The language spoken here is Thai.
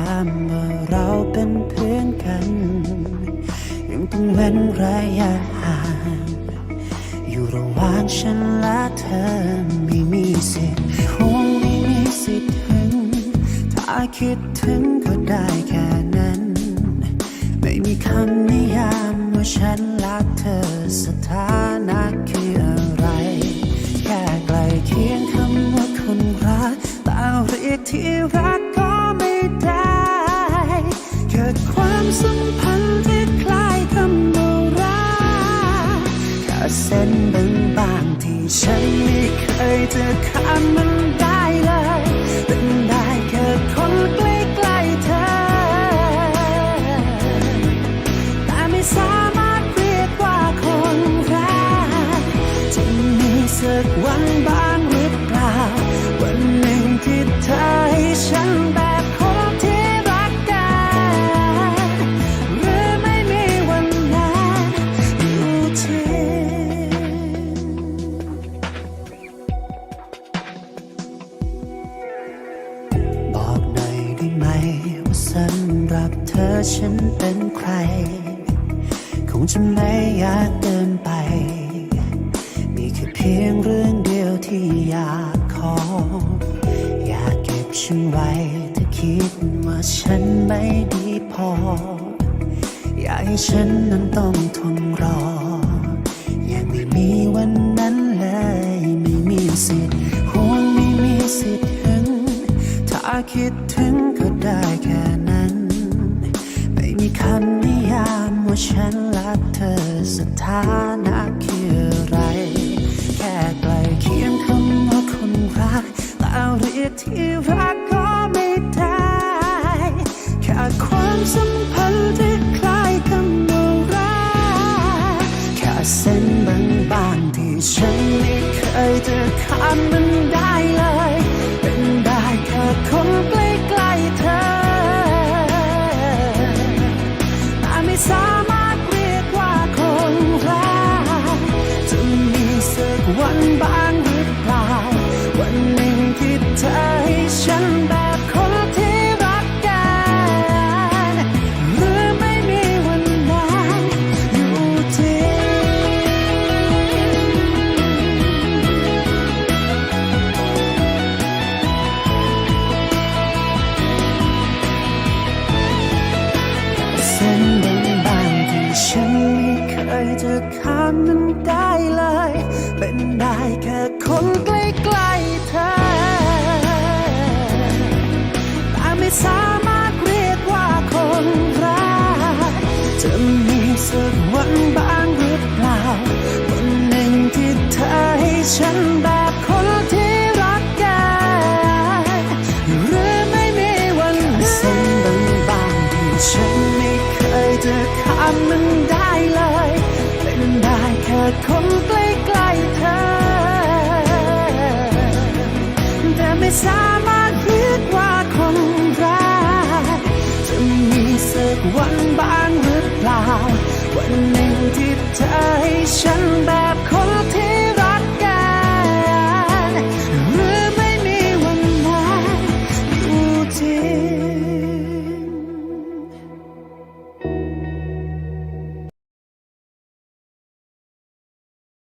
ามว่าเราเป็นเพื่อนกัน ยังต้องเว้นระยะห่าง อยู่ระหว่างฉันและเธอไม่มีสิทธิ์คงไม่มีสิทธิ์ถึง ถ้าคิดถึงก็ได้แค่นั้น ไม่มีคำนิยามว่าฉันรักเธอสถานะคืออะไร แค่ใกลเคียงคำว่าคนรักแต่เรียกที่รัก กิดความสัมพันธ์ที่คล้ายคำว่ารักแค่เส้นบางบางที่ฉันไม่เคยจะข้ามมันได้เลยเป็นได้ ธอฉันเป็นใคร คงจะไม่อยากเดินไป มีแค่เพียงเรื่องเดียวที่อยากขอ อยากเก็บฉันไว้ถ้าคิดว่าฉันไม่ดีพอ อยากให้ฉันนั้นต้องทนรอ ยังไม่มีวันนั้นเลย ไม่มีสิทธิ์ห่วงไม่มีสิทธิ์ถึงถ้าคิดถึงก็ได้แค่นั้น ไม่มีคำนิยามว่าฉันรักเธอสถานะคืออะไร แค่ใกลเคียงคำว่าคนรักแต่เรียกที่รักก็ไม่ได้แค่ความสัมพันธ์ที่คล้ายคำว่ารักแค่เส้นบางๆที่ฉันไม่เคยจะข้ามมัน วันบางหรือเปล่า วันหนึ่งที่เธอให้ฉันแบบคนที่รักกันหรือไม่มีวันนั้นอยู่ที่เส้น เคยจะข้ามมันได้เลย เป็นได้แค่คนใกล้ๆเธอ แต่ไม่สามารถเรียกว่าคนรักจะมีสักวันบ้างหรือเปล่าวันหนึ่งที่เธอให้ฉันแบบคนที่รักกันหรือไม่มีวันเส้นบางๆที่ฉันไม่เคยจะข้ามมันได้